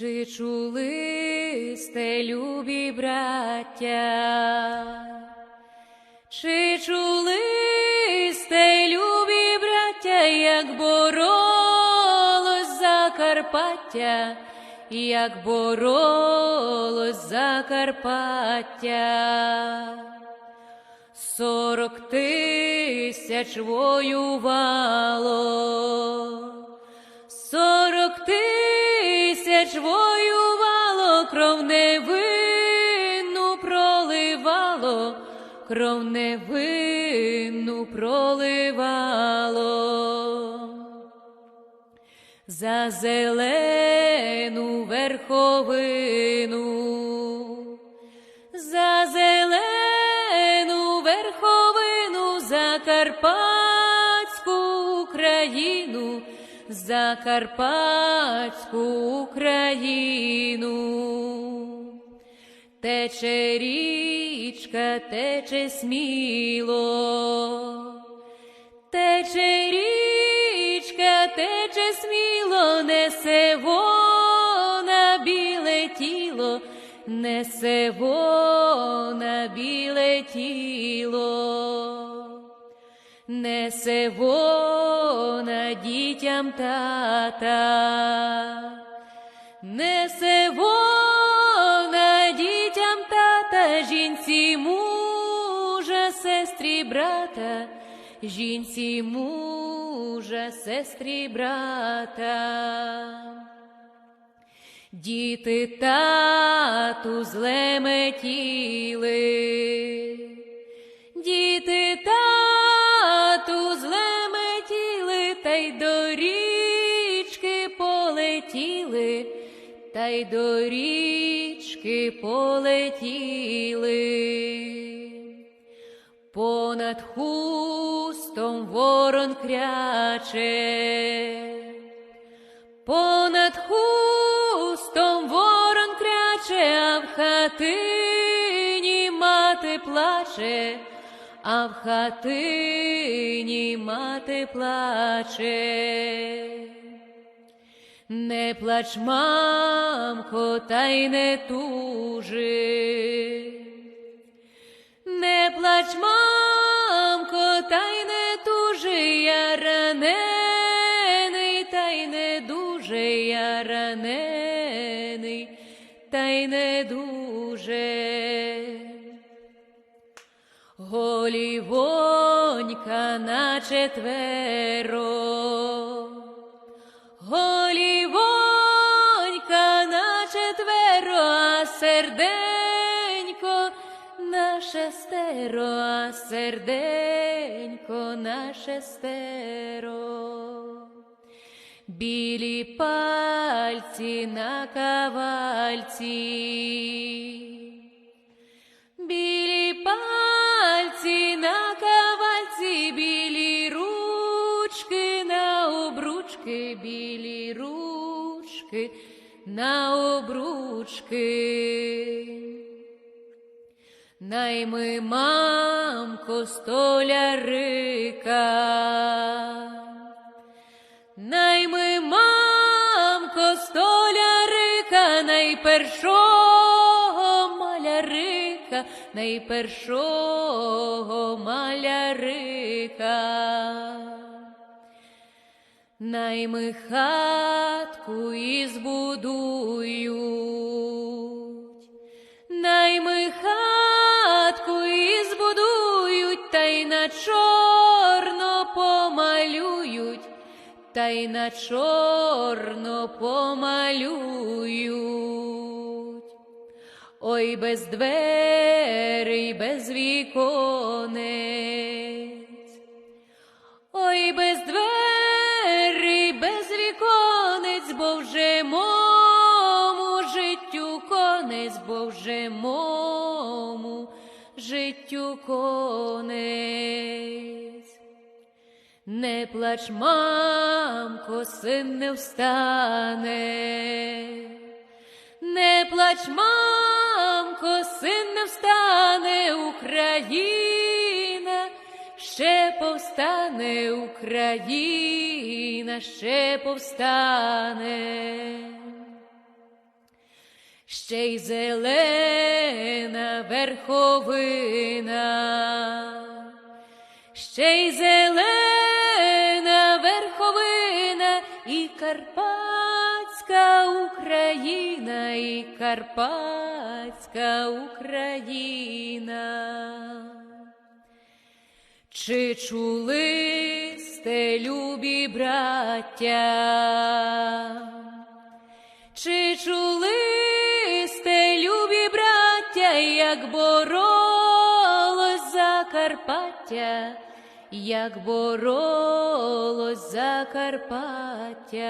Чи чули сте, любі браття? Чи чули сте, любі браття, як боролось Закарпаття, як боролось Закарпаття? Сорок тисяч воювало, тисяч воювало, кров невинну проливало, кров невинну проливало. За зелену верховину, за зелену верховину, за Карпатську Україну, за Карпатську Україну. Тече річка, тече сміло, тече річка, тече сміло, несе вона біле тіло, несе вона біле тіло, несе вона дітям тата, несе вона дітям тата, жінці мужа, сестрі брата, жінці мужа, сестрі брата. Діти тату злеметіли, діти тату й до річки полетіли. Понад хустом ворон кряче, понад хустом ворон кряче, а в хатині мати плаче, а в хатині мати плаче. Не плач, мамко, та й не тужи. Не плач, мамко, та й не тужи, я ранений, та й не дуже, я ранений, та й не дуже. Голівонька на четверо, четверо, а серденько на шестеро, а серденько на шестеро. Білі пальці на кавальці, білі пальці на кавальці, білі ручки на обручки, білі ручки на обручки. Найми мамко столярика, найми мамко столярика, найпершого малярика, найпершого малярика. Найми хатку і збудують, найми хатку і збудують, та й на чорно помалюють, та й на чорно помалюють. Ой, без дверей, без віконець, конець, бо вже мому життю конець. Не плач, мамко, син не встане. Не плач, мамко, син не встане, Україна ще повстане, Україна ще повстане. Ще й зелена верховина, ще й зелена верховина, і Карпатська Україна, і Карпатська Україна. Чи чули сте, любі браття? Як боролось Закарпаття, як боролось Закарпаття?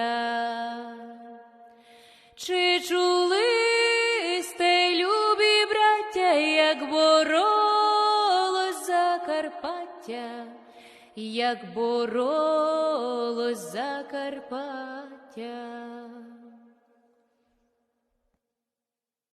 Чи чули сте, любі браття, як боролось Закарпаття, як боролось Закарпаття?